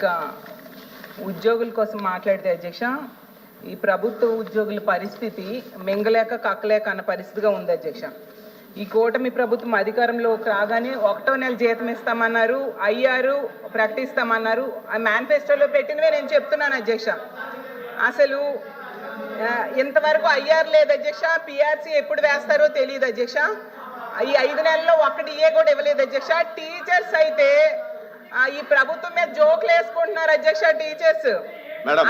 ఇంకా ఉద్యోగుల కోసం మాట్లాడితే అధ్యక్ష ఈ ప్రభుత్వ ఉద్యోగుల పరిస్థితి మింగలేక కక్కలేక అన్న పరిస్థితిగా ఉంది అధ్యక్ష. ఈ కూటమి ప్రభుత్వం అధికారంలోకి రాగానే ఒకటో నెల జీతం ఇస్తామన్నారు అయ్యారు ప్రకటిస్తామన్నారు. ఆ మేనిఫెస్టోలో పెట్టినవే నేను చెప్తున్నాను అధ్యక్ష. అసలు ఇంతవరకు అయ్యారు లేదు అధ్యక్ష పిఆర్సీ ఎప్పుడు వేస్తారో తెలియదు అధ్యక్ష. ఈ ఐదు నెలల్లో ఒక్కటి ఏ కూడా ఇవ్వలేదు అధ్యక్ష. టీచర్స్ అయితే ఈ ప్రభుత్వం మీద జోకులు వేసుకుంటున్నారు అధ్యక్ష టీచర్స్.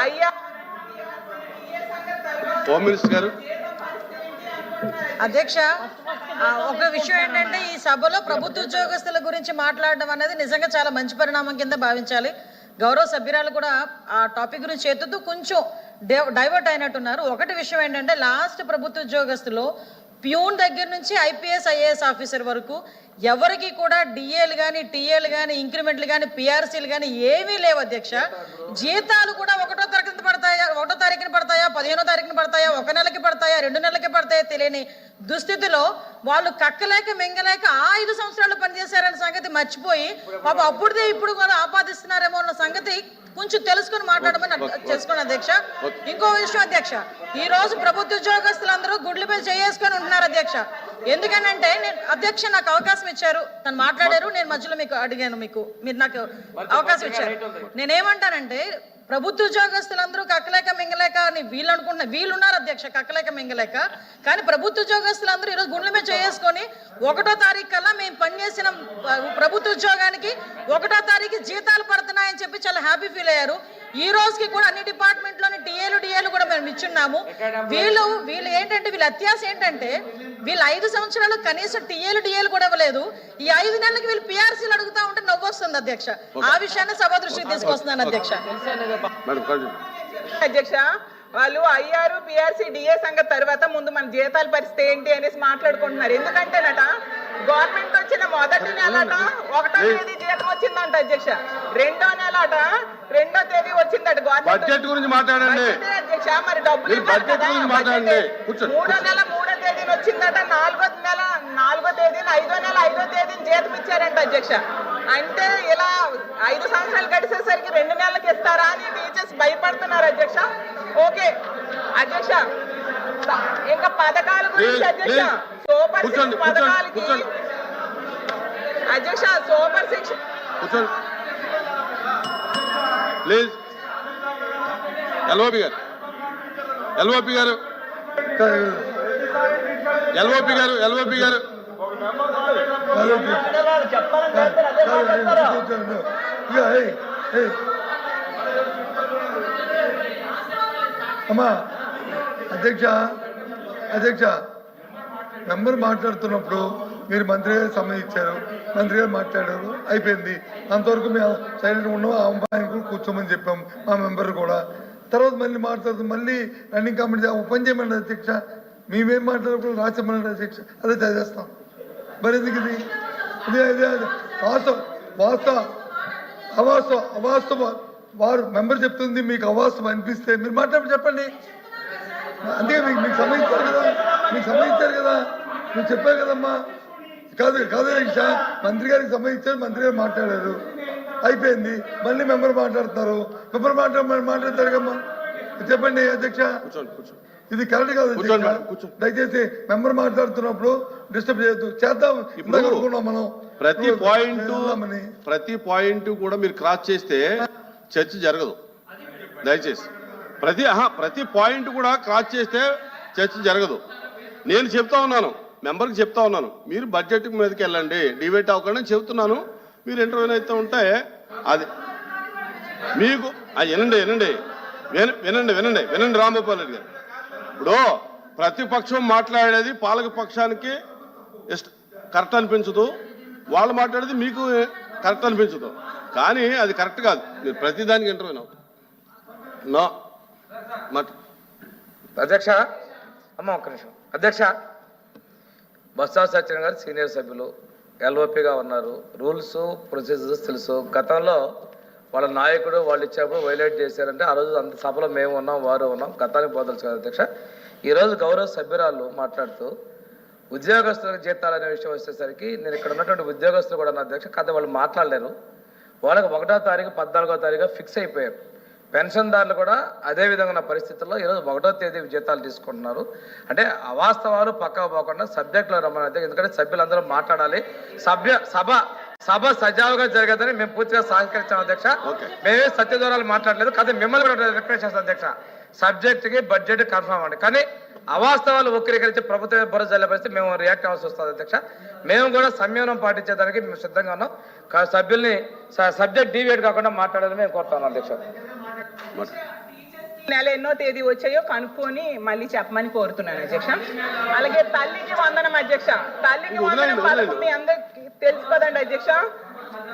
అయ్యా. హోమ్ మినిస్టర్ గారు. అధ్యక్ష ఒక విషయం ఏంటంటే ఈ సభలో ప్రభుత్వ ఉద్యోగస్తుల గురించి మాట్లాడడం అనేది నిజంగా చాలా మంచి పరిణామం కింద భావించాలి. గౌరవ సభ్యురాలు కూడా ఆ టాపిక్ గురించి ఎత్తుతూ కొంచెం డైవర్ట్ అయినట్టున్నారు. ఒకటి విషయం ఏంటంటే లాస్ట్ ప్రభుత్వ ఉద్యోగస్తులు ప్యూన్ దగ్గర నుంచి ఐపీఎస్ ఐఏఎస్ ఆఫీసర్ వరకు ఎవరికి కూడా డిఏలు కానీ టీఏలు కానీ ఇంక్రిమెంట్లు కానీ పిఆర్సీలు కానీ ఏమీ లేవు అధ్యక్ష. జీతాలు కూడా ఒకటో తరగతి పడతాయా? ఒకటో తారీఖున పడతాయా? పదిహేనో తారీఖున పడతాయా? ఒక నెలకి పడతాయా? రెండు నెలలకి పడతాయా తెలియని దుస్థితిలో వాళ్ళు కక్కలేక మింగలేక ఆ ఐదు సంవత్సరాలు పనిచేశారన్న సంగతి మర్చిపోయి పాప అప్పుడుదే ఇప్పుడు కూడా ఆపాదిస్తున్నారేమో అన్న సంగతి కొంచెం తెలుసుకుని మాట్లాడమని తెలుసుకోండి అధ్యక్ష. ఇంకో విషయం అధ్యక్ష ఈ రోజు ప్రభుత్వ ఉద్యోగస్తులందరూ గుడ్లు మీద చేసుకొని ఉంటున్నారు అధ్యక్ష. ఎందుకనంటే నేను అధ్యక్ష నాకు అవకాశం ఇచ్చారు. తను మాట్లాడారు నేను మధ్యలో మీకు అడిగాను మీకు. మీరు నాకు అవకాశం ఇచ్చారు. నేనేమంటానంటే ప్రభుత్వ ఉద్యోగస్తులందరూ కక్కలేక మింగలేక అని వీళ్ళు అనుకుంటున్నారు వీళ్ళు ఉన్నారు అధ్యక్ష కక్కలేక మింగలేక. కానీ ప్రభుత్వ ఉద్యోగస్తులందరూ ఈరోజు గుండెల మీద చేసుకొని ఒకటో తారీఖు కల్లా మేము పనిచేసిన ప్రభుత్వ ఉద్యోగానికి ఒకటో తారీఖు జీతాలు పడుతున్నాయని చెప్పి చాలా హ్యాపీ ఫీల్ అయ్యారు. ఈ రోజుకి కూడా అన్ని డిపార్ట్మెంట్లోని టీఏలు డిఏలు కూడా మేము ఇచ్చున్నాము వీళ్ళు వీళ్ళు ఏంటంటే వీళ్ళ అత్యాస ఏంటంటే వీళ్ళు ఐదు సంవత్సరాలు కనీసం టీఏలు డిఏలు కూడా ఇవ్వలేదు. ఈ ఐదు నెలలకి వీళ్ళు పిఆర్సీలు అడుగుతా ఉంటే నవ్వు వస్తుంది అధ్యక్ష ఆ విషయాన్ని సభ దృష్టికి తీసుకొస్తున్నాను అధ్యక్ష. అధ్యక్ష వాళ్ళు అయ్యారు పిఆర్సీ డిఏ సంగతి తర్వాత ముందు మన జీతాల పరిస్థితి ఏంటి అనేసి మాట్లాడుకుంటున్నారు. ఎందుకంటేనట గవర్నమెంట్ వచ్చిన మొదటి నెలట ఒకటో తేదీ జీతం వచ్చిందంట అధ్యక్ష రెండో నెలట రెండో తేదీ వచ్చిందట బడ్జెట్ గురించి మాట్లాడండి అధ్యక్ష మరి డబ్బులు బడ్జెట్ గురించి మాట్లాడండి. మూడో. నెల మూడో తేదీన వచ్చిందట నాలుగో నెల నాలుగో తేదీన ఐదో నెల ఐదో తేదీన జీతం ఇచ్చారంట అధ్యక్ష అంటే ఇలా ఐదు సంవత్సరాలు గడిచేసరికి రెండు నెలలకు ఇస్తారా అని టీచర్స్ భయపడుతున్నారు అధ్యక్ష ఓకే అధ్యక్ష ఇంకా పథకాల గురించి అధ్యక్ష. సూపర్ సిక్స్ పథకాలకి. అధ్యక్ష సూపర్ సిక్స్ కూర్చోండి. ప్లీజ్. ఎల్ఓపి గారు. ఎల్ఓపి గారు. ఎల్ఓపి గారు ఎల్ఓపి గారు. అమ్మా అధ్యక్ష అధ్యక్ష మెంబర్ మాట్లాడుతున్నప్పుడు మీరు మంత్రి గారు సమయం ఇచ్చారు. మంత్రి గారు మాట్లాడారు. అయిపోయింది. అంతవరకు మేము సైలెంట్ ఉన్నాం. ఆ అమ్మాయిని కూడా కూర్చోమని చెప్పాం. మా మెంబర్ కూడా. తర్వాత మళ్ళీ మాట్లాడుతూ మళ్ళీ రన్నింగ్ కమిటీ పని చేయమని అధ్యక్ష. మేమేం మాట్లాడప్పుడు రాసేమన్నారు అధ్యక్ష. అదే చదివేస్తాం మరి ఎందుకు ఇది? అదే అదే. వాస్తవం వాస్తవ. అవాస్తవ అవాస్తవం. వారు మెంబర్ చెప్తుంది మీకు అవాస్తవం అనిపిస్తే మీరు మాట్లాడి చెప్పండి. అందుకే మీకు మీకు సమయం ఇచ్చారు కదా. మీకు సమయం ఇచ్చారు కదా. మీరు చెప్పారు కదమ్మా. కాదు కాదు రీక్ష మంత్రి గారికి ఇచ్చారు మంత్రి గారు మాట్లాడారు. అయిపోయింది. మళ్ళీ మెంబర్ మాట్లాడుతున్నారు. మెంబర్ మాట్లాడ మాట్లాడతారు కమ్మా చెప్పండి అధ్యక్ష. ఇది కరెక్ట్ కాదు. దయచేసి మెంబర్ మాట్లాడుతున్నప్పుడు డిస్టర్బ్ చేయొద్దు. చేద్దాం. ఇప్పుడు మనం. ప్రతి పాయింట్. ప్రతి పాయింట్ కూడా మీరు క్రాస్ చేస్తే చర్చ జరగదు. దయచేసి. ప్రతి ప్రతి పాయింట్ కూడా క్రాస్ చేస్తే చర్చ జరగదు. నేను చెప్తా ఉన్నాను. మెంబర్కి చెప్తా ఉన్నాను. మీరు బడ్జెట్ మీదకి వెళ్ళండి. డిబేట్ అవ్వకుండా చెప్తున్నాను మీరు ఇంటర్వ్యూ అయితే ఉంటే అది మీకు అది వినండి వినండి. విన- వినండి వినండి. వినండి రాంగోపాల్ రెడ్డి గారు. ఇప్పుడు ప్రతిపక్షం మాట్లాడేది పాలక పక్షానికి ఇష్ట కరెక్ట్ అనిపించదు. వాళ్ళు మాట్లాడేది మీకు కరెక్ట్ అనిపించదు. కానీ అది కరెక్ట్ కాదు. మీరు ప్రతిదానికి ఇంటర్వ్యూ నో అధ్యక్ష అమ్మ ఒక్క నిమిషం. అధ్యక్ష బొత్స సత్యనారాయణ గారు సీనియర్ సభ్యులు ఎల్ఓపిగా ఉన్నారు. రూల్స్ ప్రొసీజర్స్ తెలుసు. గతంలో వాళ్ళ నాయకుడు వాళ్ళు ఇచ్చేప్పుడు వైలేట్ చేశారంటే ఆ రోజు అంత సభలో మేము ఉన్నాం వారు ఉన్నాం గతానికి పోదలుచు కదా అధ్యక్ష ఈరోజు గౌరవ సభ్యురాలు మాట్లాడుతూ ఉద్యోగస్తులకు జీతాలు అనే విషయం వచ్చేసరికి నేను ఇక్కడ ఉన్నటువంటి ఉద్యోగస్తులు కూడా నా అధ్యక్ష కథ వాళ్ళు మాట్లాడలేరు. వాళ్ళకి ఒకటో తారీఖు పద్నాలుగో తారీఖు ఫిక్స్ అయిపోయారు. పెన్షన్దారులు కూడా అదే విధంగా ఉన్న పరిస్థితుల్లో ఈరోజు ఒకటో తేదీ జీతాలు తీసుకుంటున్నారు. అంటే అవాస్తవాలు పక్కకు పోకుండా సబ్జెక్టులో రమ్మని ఎందుకంటే సభ్యులందరూ మాట్లాడాలి. సభ్య సభ సభ సజావుగా జరగదని మేము పూర్తిగా సహకరించాం అధ్యక్ష. మేమే సత్యదూరాలు మాట్లాడలేదు కానీ మిమ్మల్ని కూడా రిక్వెస్ట్ చేస్తాం అధ్యక్ష. సబ్జెక్ట్కి బడ్జెట్ కన్ఫర్మ్ అండి కానీ అవాస్తవాలు వక్రీకరించి ప్రభుత్వం బుర్ర జల్లే పరిస్థితి మేము రియాక్ట్ అవ్వాల్సి వస్తుంది అధ్యక్ష. మేము కూడా సంయమనం పాటించేదానికి మేము సిద్ధంగా ఉన్నాం. సభ్యుల్ని సబ్జెక్ట్ డీవియేట్ కాకుండా మాట్లాడాలని మేము కోరుతా ఉన్నాం అధ్యక్ష. నెల ఎన్నో తేదీ వచ్చాయో కనుక్కొని మళ్ళీ చెప్పమని కోరుతున్నాను అధ్యక్ష. అలాగే తల్లికి వందనం అధ్యక్ష. తల్లికి వందనం పథకం. మీ అందరికి తెలుసు కదండి అధ్యక్ష.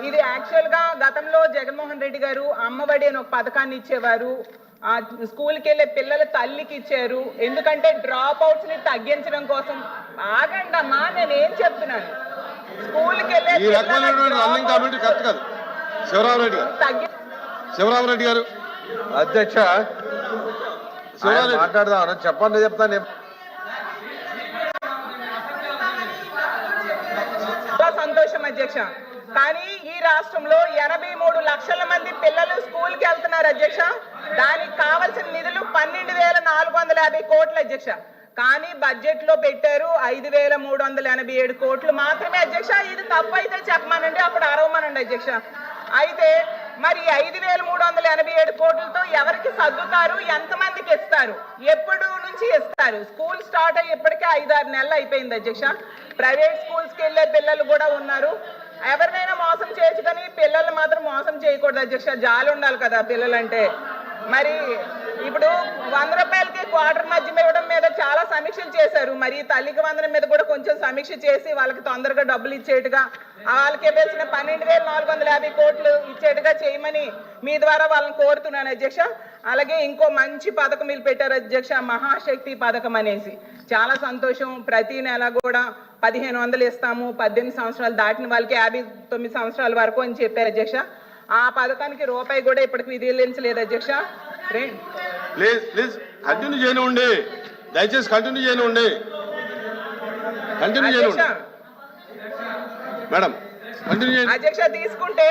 ఇది యాక్చువల్గా గతంలో జగన్మోహన్ రెడ్డి గారు అమ్మఒడి అని ఒక పథకాన్ని ఇచ్చేవారు. ఆ స్కూల్కి వెళ్ళే పిల్లల తల్లికి ఇచ్చారు. ఎందుకంటే డ్రాప్ అవుట్స్ని తగ్గించడం కోసం. ఆగండి అమ్మా నేను ఏం చెప్తున్నాను? స్కూల్కి వెళ్ళే శివరామరెడ్డి గారు. శివరామరెడ్డి గారు. అధ్యక్ష మాట్లాడదాం చెప్పండి చెప్తాను సంతోషం అధ్యక్ష. కానీ ఈ రాష్ట్రంలో ఎనభై మూడు లక్షల మంది పిల్లలు స్కూల్కి వెళ్తున్నారు అధ్యక్ష. దానికి కావలసిన నిధులు పన్నెండు వేల నాలుగు వందల యాభై కోట్లు అధ్యక్ష. కానీ బడ్జెట్లో పెట్టారు ఐదు వేల మూడు వందల ఎనభై ఏడు కోట్లు మాత్రమే అధ్యక్ష. ఇది తప్పు అయితే చెప్పమనండి అప్పుడు అరవమనండి అధ్యక్ష. అయితే మరి ఐదు వేల మూడు వందల ఎనభై ఏడు కోట్లతో ఎవరికి సర్దుతారు? ఎంతమందికి ఇస్తారు? ఎప్పుడు నుంచి ఇస్తారు? స్కూల్ స్టార్ట్ అయ్యి ఇప్పటికే ఐదు ఆరు నెలలు అయిపోయింది అధ్యక్ష. ప్రైవేట్ స్కూల్స్కి వెళ్ళే పిల్లలు కూడా ఉన్నారు. ఎవరినైనా మోసం చేయొచ్చు కానీ పిల్లలు మాత్రం మోసం చేయకూడదు అధ్యక్ష. జాలి ఉండాలి కదా పిల్లలంటే. మరి ఇప్పుడు వంద రూపాయలకి క్వార్టర్ మద్యం ఇవ్వడం మీద చాలా సమీక్షలు చేశారు. మరి తల్లికి వందనం మీద కూడా కొంచెం సమీక్ష చేసి వాళ్ళకి తొందరగా డబ్బులు ఇచ్చేట్టుగా వాళ్ళకి ఇవ్వాల్సిన పన్నెండు వేల నాలుగు వందల యాభై కోట్లు ఇచ్చేట్టుగా చేయమని మీ ద్వారా వాళ్ళని కోరుతున్నాను అధ్యక్ష. అలాగే ఇంకో మంచి పథకం మీరు పెట్టారు అధ్యక్ష మహాశక్తి పథకం అనేసి. చాలా సంతోషం. ప్రతి నెల కూడా పదిహేను వందలు ఇస్తాము. పద్దెనిమిది సంవత్సరాలు దాటిన వాళ్ళకి యాభై తొమ్మిది సంవత్సరాల వరకు అని చెప్పారు అధ్యక్ష. ఆ పథకానికి రూపాయి కూడా ఇప్పటికి విధిలించలేదు అధ్యక్ష. ప్లీజ్ కంటిన్యూ చేయనివ్వండి. దయచేసి కంటిన్యూ చేయనివ్వండి. కంటిన్యూ చేయనివ్వండి. మేడం కంటిన్యూ చేయండి. అధ్యక్ష తీసుకుంటే.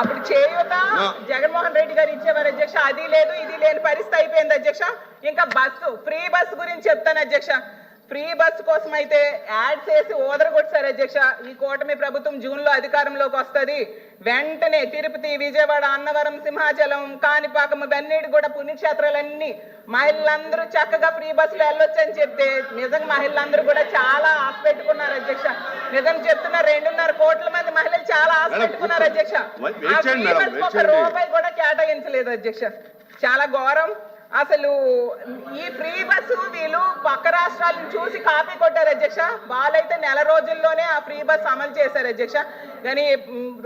అప్పుడు చేయూత. జగన్మోహన్ రెడ్డి గారు ఇచ్చేవారు అధ్యక్ష. అది లేదు ఇది లేని పరిస్థితి అయిపోయింది అధ్యక్ష. ఇంకా బస్సు ఫ్రీ బస్సు గురించి చెప్తాను అధ్యక్ష. ఫ్రీ బస్సు కోసం అయితే యాడ్ చేసి ఓదరగొట్టారు అధ్యక్ష. ఈ కూటమి ప్రభుత్వం జూన్లో అధికారంలోకి వస్తది. వెంటనే తిరుపతి విజయవాడ అన్నవరం సింహాచలం కాణిపాకం ఇవన్నీ కూడా పుణ్యక్షేత్రాలన్నీ మహిళలందరూ చక్కగా ఫ్రీ బస్సులో వెళ్ళొచ్చు అని చెప్తే నిజంగా మహిళలందరూ కూడా చాలా ఆశ పెట్టుకున్నారు అధ్యక్ష. నిజం చెప్తున్న రెండున్నర కోట్ల మంది మహిళలు చాలా ఆశ పెట్టుకున్నారు అధ్యక్ష. ఒక. రూపాయి కూడా కేటాయించలేదు అధ్యక్ష. చాలా ఘోరం. అసలు ఈ ఫ్రీ బస్సు వీళ్ళు పక్క రాష్ట్రాలను చూసి కాపీ కొట్టారు అధ్యక్ష. వాళ్ళైతే నెల రోజుల్లోనే ఆ ఫ్రీ బస్ అమలు చేశారు అధ్యక్ష. కానీ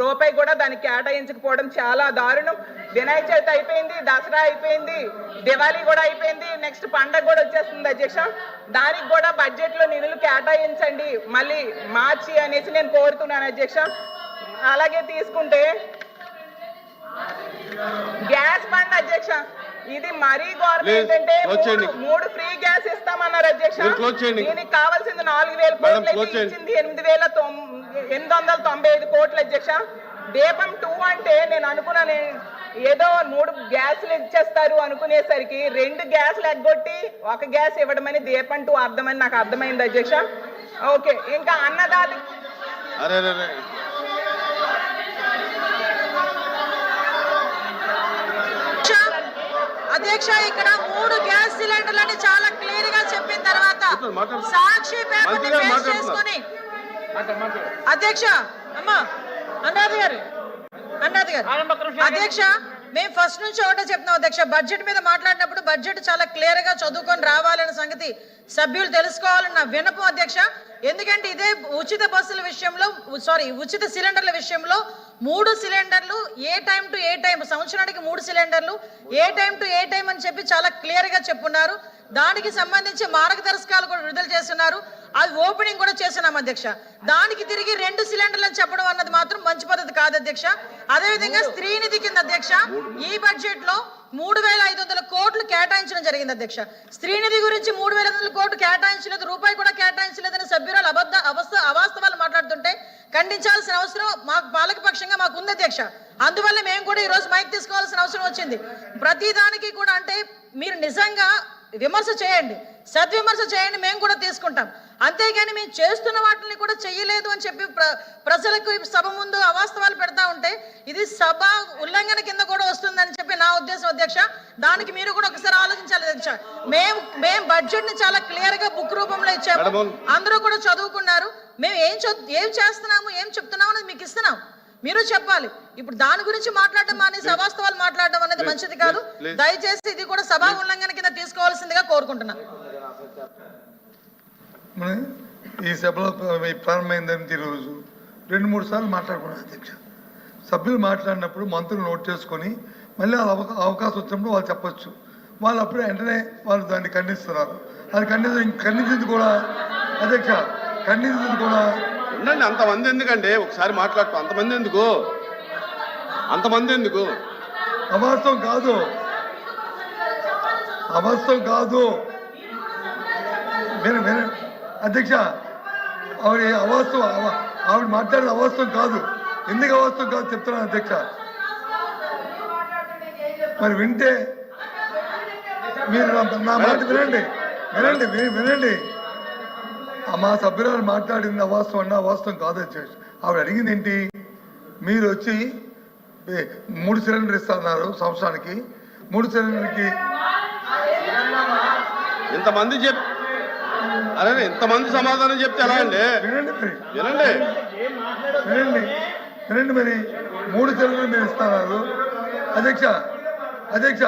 రూపాయి కూడా దానికి కేటాయించకపోవడం చాలా దారుణం. వినాయక చవితి అయిపోయింది దసరా అయిపోయింది దివాళీ కూడా అయిపోయింది నెక్స్ట్ పండగ కూడా వచ్చేస్తుంది అధ్యక్ష. దానికి కూడా బడ్జెట్లో నిధులు కేటాయించండి. మళ్ళీ మార్చి అనేసి నేను కోరుతున్నాను అధ్యక్ష. అలాగే తీసుకుంటే గ్యాస్ బండ్ అధ్యక్ష. ఇది మరీ ఘోరం ఏంటంటే చేయండి. మూడు- ఫ్రీ గ్యాస్ ఇస్తామన్నారు అధ్యక్ష. దీనికి కావాల్సింది నాలుగు వేల కోట్లు. ఇచ్చింది ఎనిమిది వేల ఎనిమిది వందల తొంభై ఐదు కోట్లు అధ్యక్ష దీపం టూ అంటే నేను అనుకున్నాను ఏదో మూడు గ్యాసులు ఇచ్చేస్తారు అనుకునేసరికి రెండు గ్యాసులు ఎగ్గొట్టి ఒక గ్యాస్ ఇవ్వడమని దీపం టూ అర్థమని నాకు అర్థమైంది అధ్యక్ష ఓకే ఇంకా అన్నదాత అరే అరే అరే అధ్యక్ష ఇక్కడ మూడు గ్యాస్ సిలిండర్లని చాలా క్లియర్గా చెప్పిన తర్వాత. సాక్షి పేపర్. చేసుకొని అధ్యక్ష అమ్మా అన్నాది గారు అన్నాది గారు అధ్యక్ష మేము ఫస్ట్ నుంచి ఒకటే చెప్తున్నాం అధ్యక్ష బడ్జెట్ మీద మాట్లాడినప్పుడు బడ్జెట్ చాలా క్లియర్గా చదువుకొని రావాలనే సంగతి సభ్యులు తెలుసుకోవాలని నా వినపం అధ్యక్ష. ఎందుకంటే ఇదే ఉచిత బస్సుల విషయంలో సారీ ఉచిత సిలిండర్ల విషయంలో మూడు సిలిండర్లు a time to a time సంవత్సరానికి మూడు సిలిండర్లు a time to a time అని చెప్పి చాలా క్లియర్గా చెప్పున్నారు. దానికి సంబంధించి మార్గదర్శకాలు కూడా విడుదల చేస్తున్నారు. అది ఓపెనింగ్ కూడా చేసినాం అధ్యక్ష. దానికి తిరిగి రెండు సిలిండర్లు చెప్పడం అన్నది మాత్రం మంచి పద్ధతి కాదు అధ్యక్ష. అదేవిధంగా స్త్రీనిధి కింద అధ్యక్ష ఈ బడ్జెట్లో మూడు వేల ఐదు వందల కోట్లు కేటాయించడం జరిగింది అధ్యక్ష. స్త్రీనిధి గురించి మూడు వేల ఐదు వందల కోట్లు కేటాయించలేదు రూపాయి కూడా కేటాయించలేదని సభ్యురాలు అబద్ధ అవస్థ అవాస్తవాలు మాట్లాడుతుంటే ఖండించాల్సిన అవసరం మాకు పాలకపక్షంగా మాకు ఉంది అధ్యక్ష. అందువల్ల మేము కూడా ఈ రోజు మైక్ తీసుకోవాల్సిన అవసరం వచ్చింది. ప్రతి దానికి కూడా అంటే మీరు నిజంగా విమర్శ చేయండి. సద్విమర్శ చేయండి మేము కూడా తీసుకుంటాం. అంతేగాని మేము చేస్తున్న వాటిని కూడా చెయ్యలేదు అని చెప్పి ప్ర ప్రజలకు సభ ముందు అవాస్తవాలు పెడతా ఉంటే ఇది సభ ఉల్లంఘన కింద కూడా వస్తుందని చెప్పి నా ఉద్దేశం అధ్యక్ష. దానికి మీరు కూడా ఒకసారి ఆలోచించాలి అధ్యక్ష. మేము మేము బడ్జెట్ని చాలా క్లియర్గా బుక్ రూపంలో ఇచ్చాము. అందరూ కూడా చదువుకున్నారు. మేము ఏం ఏం చేస్తున్నాము ఏం చెప్తున్నాము అనేది మీకు ఇస్తున్నాం. మీరు చెప్పాలి. ఇప్పుడు దాని గురించి మాట్లాడడం మానేసి అవాస్తవాలు మాట్లాడడం అనేది మంచిది కాదు. దయచేసి ఇది కూడా సభా ఉల్లంఘన కింద తీసుకోవాల్సిందిగా కోరుకుంటున్నాను మన ఈ సభలో ప్ర- ప్రారంభమైందని ఈరోజు రెండు మూడు సార్లు మాట్లాడుకున్నాను అధ్యక్ష. సభ్యులు మాట్లాడినప్పుడు మంత్రులు నోట్ చేసుకొని మళ్ళీ వాళ్ళ అవకా- అవకాశం వచ్చినప్పుడు వాళ్ళు చెప్పొచ్చు. వాళ్ళు అప్పుడే వెంటనే వాళ్ళు దాన్ని ఖండిస్తున్నారు. అది ఖండించ ఖండించింది కూడా అధ్యక్ష ఖండించింది కూడా. ఉండండి అంతమంది ఎందుకండి? ఒకసారి మాట్లాడుతూ అంతమంది ఎందుకు? అంతమంది ఎందుకు? అవాస్తవం కాదు. అవాస్తవం కాదు. విన విన అధ్యక్ష ఆవిడ అవాస్తవం అవ- ఆవిడ మాట్లాడిన అవాస్తవం కాదు. ఎందుకు అవాస్తవం కాదు చెప్తున్నాను అధ్యక్ష. మరి వింటే మీరు నా- నా మాట వినండి. వినండి వి- వినండి. మా సభ్యురాలు మాట్లాడింది అవాస్తవం అన్న అవాస్తవం కాదు అధ్యక్ష. ఆవిడ అడిగింది ఏంటి? మీరు వచ్చి మూడు సిలిండర్ ఇస్తున్నారు సంవత్సరానికి. మూడు సిలిండర్కి ఇంతమంది చెప్ అరే ఇంతమంది సమాధానం చెప్తే ఎలా అండి? వినండి మరి. వినండి. వినండి. వినండి మరి. మూడు సిలిండర్లు మీరు ఇస్తున్నారు అధ్యక్ష అధ్యక్ష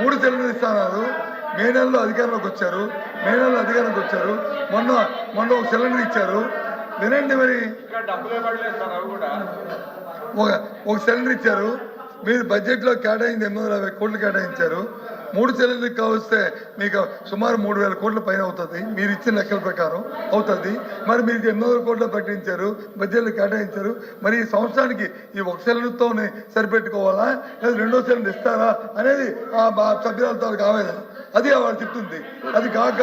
మూడు సిలిండర్లు ఇస్తున్నారు మే నెలలో అధికారంలోకి వచ్చారు. మే నెలలో అధికారంలోకి వచ్చారు. మొన్న మొన్న ఒక సిలిండర్ ఇచ్చారు. వినండి మరి. ఒక ఒక సిలిండర్ ఇచ్చారు. మీరు బడ్జెట్లో కేటాయింది ఎనిమిది వందల యాభై కోట్లు కేటాయించారు. మూడు సిలిండర్ కావస్తే మీకు సుమారు మూడు వేల కోట్ల పైన అవుతుంది. మీరు ఇచ్చిన లెక్కల ప్రకారం అవుతుంది. మరి మీరు ఎనిమిది వందల కోట్లు ప్రకటించారు బడ్జెట్లో కేటాయించారు. మరి ఈ సంవత్సరానికి ఈ ఒక సిలిండర్తోనే సరిపెట్టుకోవాలా? లేదా రెండో సిలిండర్ ఇస్తారా? అనేది ఆ మా సభ్యులతో ఆవేదన. అది వాళ్ళు చెప్తుంది. అది కాక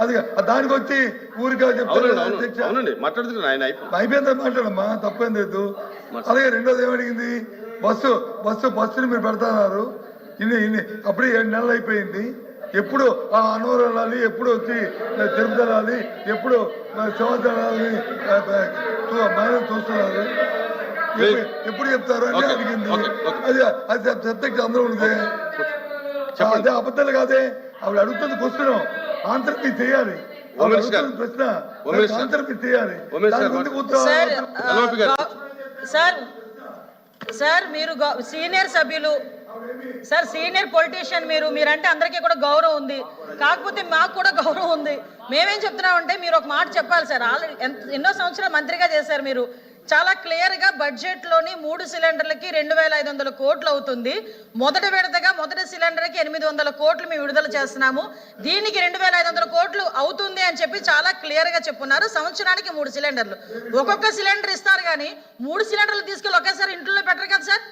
అది దానికి వచ్చి ఊరిగా చెప్తారు అధ్యక్ష. మాట్లాడమ్మా? తప్పేం లేదు. అలాగే రెండోది ఏమడిగింది? బస్సు బస్సు బస్సుని మీరు పెడతాన్నారు. ఇన్ని ఇన్ని. అప్పుడే ఏడు నెలలు అయిపోయింది. ఎప్పుడు ఆ వెళ్ళాలి ఎప్పుడు వచ్చి తిరుపతి వెళ్ళాలి ఎప్పుడు వెళ్ళాలి మేడం చూస్తున్నారు ఎప్పుడు- చెప్తారు అని అడిగింది. అది అది సబ్జెక్ట్ అందరూ ఉంది. అదే అబద్ధాలు కాదే. ఆవిడ అడుగుతుంది క్వశ్చన్ ఆన్సర్ మీరు చేయాలి. ప్రశ్న. ఆన్సర్ మీరు చేయాలి. సార్ మీరు సీనియర్ సభ్యులు సార్ సీనియర్ పొలిటీషియన్ మీరు మీరంటే అందరికీ కూడా గౌరవం ఉంది. కాకపోతే మాకు కూడా గౌరవం ఉంది. మేమేం చెప్తున్నామంటే మీరు ఒక మాట చెప్పాలి సార్. ఆల్రెడీ ఎంత ఎన్నో సంవత్సరాలు మంత్రిగా చేశారు మీరు. చాలా క్లియర్గా బడ్జెట్లోని మూడు సిలిండర్లకి రెండు వేల ఐదు వందల కోట్లు అవుతుంది. మొదటి విడతగా మొదటి సిలిండర్కి ఎనిమిది వందల కోట్లు మేము విడుదల చేస్తున్నాము. దీనికి రెండు వేల ఐదు వందల కోట్లు అవుతుంది అని చెప్పి చాలా క్లియర్గా చెప్పున్నారు. సంవత్సరానికి మూడు సిలిండర్లు. ఒక్కొక్క సిలిండర్ ఇస్తారు కానీ మూడు సిలిండర్లు తీసుకెళ్ళి ఒకేసారి ఇంట్లో పెట్టరు కదా సార్?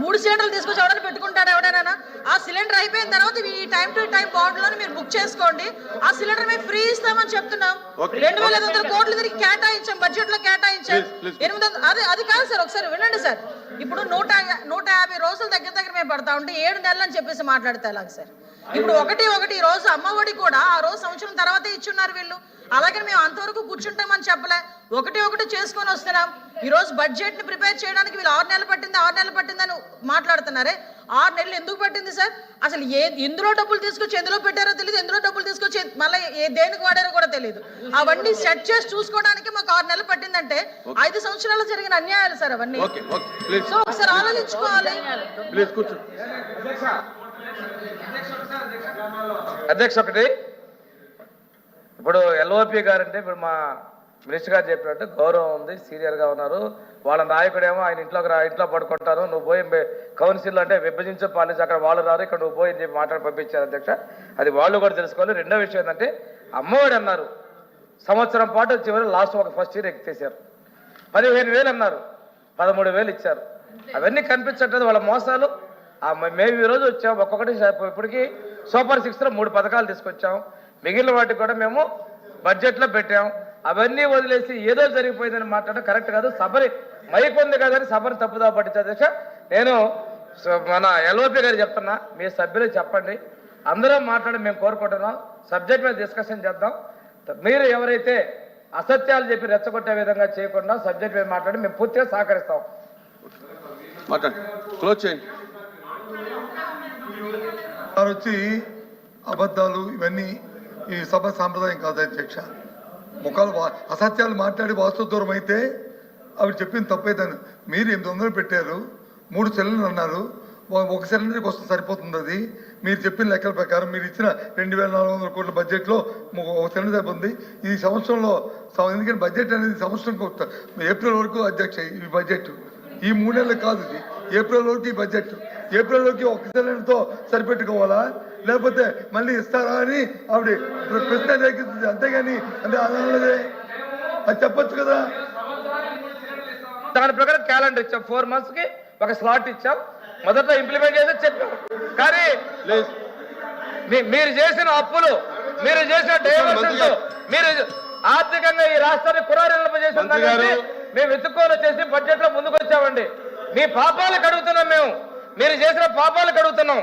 మూడు సిలిండర్లు తీసుకొచ్చి ఎవడైనా పెట్టుకుంటాడు ఎవడైనా? ఆ సిలిండర్ అయిపోయిన తర్వాత ఈ టైం టు టైం బాండ్లోని మీరు బుక్ చేసుకోండి. ఆ సిలిండర్ మేము ఫ్రీ ఇస్తామని చెప్తున్నాం. రెండు వేల ఐదు వందల కోట్లు తిరిగి కేటాయించాం బడ్జెట్లో కేటాయించాం. ఎనిమిది అది అది కాదు సార్ ఒకసారి వినండి సార్. ఇప్పుడు నూట నూట యాభై రోజుల దగ్గర దగ్గర మేము పడతా ఉంటే ఏడు నెలలు అని చెప్పేసి మాట్లాడితే ఎలాగ సార్. ఇప్పుడు ఒకటి ఒకటి ఈ రోజు అమ్మఒడి కూడా ఆ రోజు సంవత్సరం తర్వాతే ఇచ్చున్నారు వీళ్ళు. అలాగే మేము అంతవరకు కూర్చుంటామని చెప్పలే. ఒకటి ఒకటి చేసుకొని వస్తున్నాం. ఈ రోజు బడ్జెట్ని ప్రిపేర్ చేయడానికి వీళ్ళు ఆరు నెలలు పట్టింది ఆరు నెలలు పట్టిందని మాట్లాడుతున్నారే. ఆరు నెలలు ఎందుకు పట్టింది సార్? అసలు ఏ ఎందులో డబ్బులు తీసుకొచ్చి ఎందులో పెట్టారో తెలియదు ఎందులో డబ్బులు తీసుకొచ్చి మళ్ళీ ఏ దేనికి వాడారో కూడా తెలియదు అవన్నీ సెట్ చేసి చూసుకోవడానికి మాకు ఆరు నెలలు పట్టిందంటే ఐదు సంవత్సరాలు జరిగిన అన్యాయాలు సార్ అవన్నీ. ఓకే ఓకే ప్లీజ్ సో ఒకసారి ఆలోచించుకోవాలి. అధ్యక్ష ఒకటి. ఇప్పుడు ఎల్ఓపి గారు అంటే ఇప్పుడు మా మినిస్టర్ గారు చెప్పినట్టు గౌరవం ఉంది సీనియర్గా ఉన్నారు. వాళ్ళ నాయకుడేమో ఆయన ఇంట్లోకి రా ఇంట్లో పడుకుంటారు. నువ్వు పోయి కౌన్సిల్ అంటే విభజించే పాలించి అక్కడ వాళ్ళు రారు ఇక్కడ నువ్వు పోయి చెప్పి మాట్లాడి పంపించారు అధ్యక్ష. అది వాళ్ళు కూడా తెలుసుకోవాలి. రెండో విషయం ఏంటంటే అమ్మఒడి అన్నారు. సంవత్సరం పాటు చివరి లాస్ట్ ఒక ఫస్ట్ ఇయర్ ఎక్కేశారు పదిహేను వేలు అన్నారు. పదమూడు వేలు ఇచ్చారు. అవన్నీ కనిపించట్లేదు వాళ్ళ మోసాలు. మేము ఈరోజు వచ్చాం. ఒక్కొక్కటి ఇప్పటికీ సూపర్ సిక్స్లో మూడు పథకాలు తీసుకొచ్చాం. మిగిలిన వాటికి కూడా మేము బడ్జెట్లో పెట్టాం. అవన్నీ వదిలేసి ఏదో జరిగిపోయిందని మాట్లాడడం కరెక్ట్ కాదు. సభని మైక్ ఉంది కదని సభని తప్పుదా పట్టించే అధ్యక్ష నేను స- మన ఎల్ఓపి గారు చెప్తున్నా మీ సభ్యులు చెప్పండి. అందరం మాట్లాడి మేము కోరుకుంటున్నాం. సబ్జెక్ట్ మీద డిస్కషన్ చేద్దాం. మీరు ఎవరైతే అసత్యాలు చెప్పి రెచ్చగొట్టే విధంగా చేయకుండా సబ్జెక్ట్ మీద మాట్లాడి మేము పూర్తిగా సహకరిస్తాం. మాట్లాడండి క్లోజ్ చేయండి. వారు వచ్చి అబద్ధాలు ఇవన్నీ ఈ సభ సాంప్రదాయం కాదు అధ్యక్ష. ముఖాలు అసత్యాలు మాట్లాడి వాస్తవ దూరం అయితే ఆవిడ చెప్పింది తప్పైతే మీరు ఎనిమిది వందలు పెట్టారు మూడు సిలిండర్ అన్నారు ఒక- ఒక సిలిండర్కి వస్తే సరిపోతుంది అది. మీరు చెప్పిన లెక్కల ప్రకారం మీరు ఇచ్చిన రెండు వేల నాలుగు వందల కోట్ల బడ్జెట్లో ఒక ఒక సిలిండర్ సరిపోతుంది. ఈ సంవత్సరంలో ఎందుకంటే బడ్జెట్ అనేది సంవత్సరం ఏప్రిల్ వరకు అధ్యక్ష ఈ బడ్జెట్ ఈ మూడు నెలలు కాదు ఇది. ఏప్రిల్ వరకు ఈ బడ్జెట్ ఏప్రిల్ వరకు ఒక సిలిండర్తో సరిపెట్టుకోవాలా? లేకపోతే మళ్ళీ ఇస్తారా అని ఆవిడ ప్ర- ప్రశ్న రేకెత్తింది అంతేగాని అంటే అన్నదే అది చెప్పొచ్చు కదా? దాని ప్రకారం క్యాలెండర్ ఇచ్చాం. ఫోర్ మంత్స్కి ఒక స్లాట్ ఇచ్చాం. మొదట ఇంప్లిమెంట్ చేసి చెప్పాం. కానీ మీరు చేసిన అప్పులు మీరు చేసిన డైవర్షన్స్. మీరు ఆర్థికంగా ఈ రాష్ట్రాన్ని. దానికి మేము ఎత్తుకొని వచ్చేసి బడ్జెట్లో ముందుకు వచ్చామండి మీ పాపాలకు అడుగుతున్నాం మేము. మీరు చేసిన పాపాలకు అడుగుతున్నాం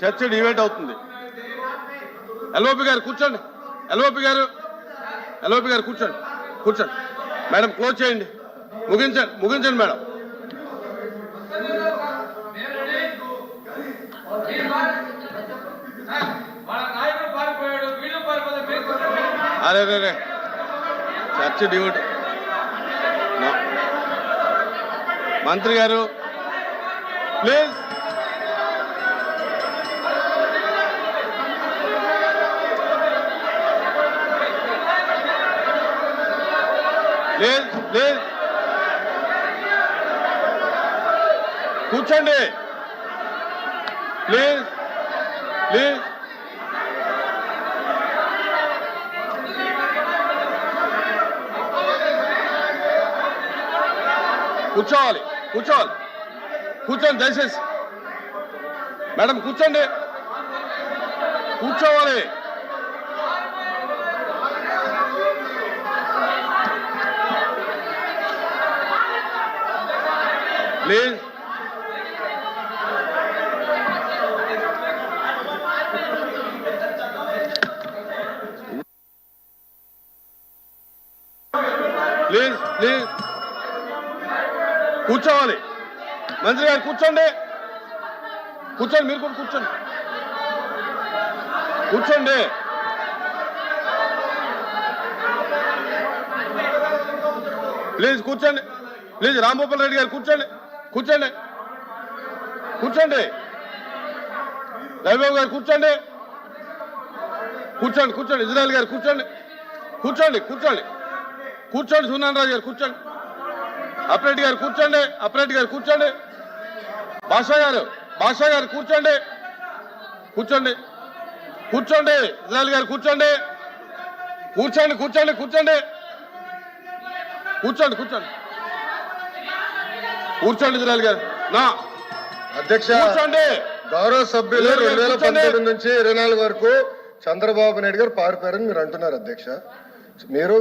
చర్చ డివేట్ అవుతుంది. ఎల్ఓపి గారు కూర్చోండి. ఎల్ఓపి గారు ఎల్ఓపి గారు కూర్చోండి. కూర్చోండి. మేడం క్లోజ్ చేయండి. ముగించండి ముగించండి మేడం. అరే రే చర్చ డివేట్. మంత్రి గారు ప్లీజ్. లేదు లేదు కూర్చోండి. Please please. కూర్చోవాలి కూర్చోవాలి. కూర్చోండి దయచేసి. మేడం కూర్చోండి. కూర్చోవాలి. ప్లీజ్. Please please. కూర్చోవాలి. మంత్రి గారు కూర్చోండి. కూర్చోండి మీరు కూడా కూర్చోండి. కూర్చోండి. ప్లీజ్ కూర్చోండి. ప్లీజ్ రాంగోపాల్ రెడ్డి గారు కూర్చోండి. కూర్చోండి. కూర్చోండి. రవిబాబు గారు కూర్చోండి. కూర్చోండి కూర్చోండి. ఇజ్రాయల్ గారు కూర్చోండి. కూర్చోండి కూర్చోండి. కూర్చోండి సునాన్ రాజు గారు కూర్చోండి. అప్రెడ్డి గారు కూర్చోండి అప్రెడ్డి గారు కూర్చోండి. భాషా గారు భాషా గారు కూర్చోండి. కూర్చోండి. కూర్చోండి. ఇజ్రాయల్ గారు కూర్చోండి. కూర్చోండి కూర్చోండి కూర్చోండి. కూర్చోండి కూర్చోండి. కూర్చోండి ఇజ్రాయల్ గారు. నా అధ్యక్ష కూర్చోండి. గౌరవ సభ్యులు రెండు వేల. పంతొమ్మిది నుంచి ఇరవై నాలుగు వరకు చంద్రబాబు నాయుడు గారు పారిపోయారని మీరు అంటున్నారు అధ్యక్ష. మీరు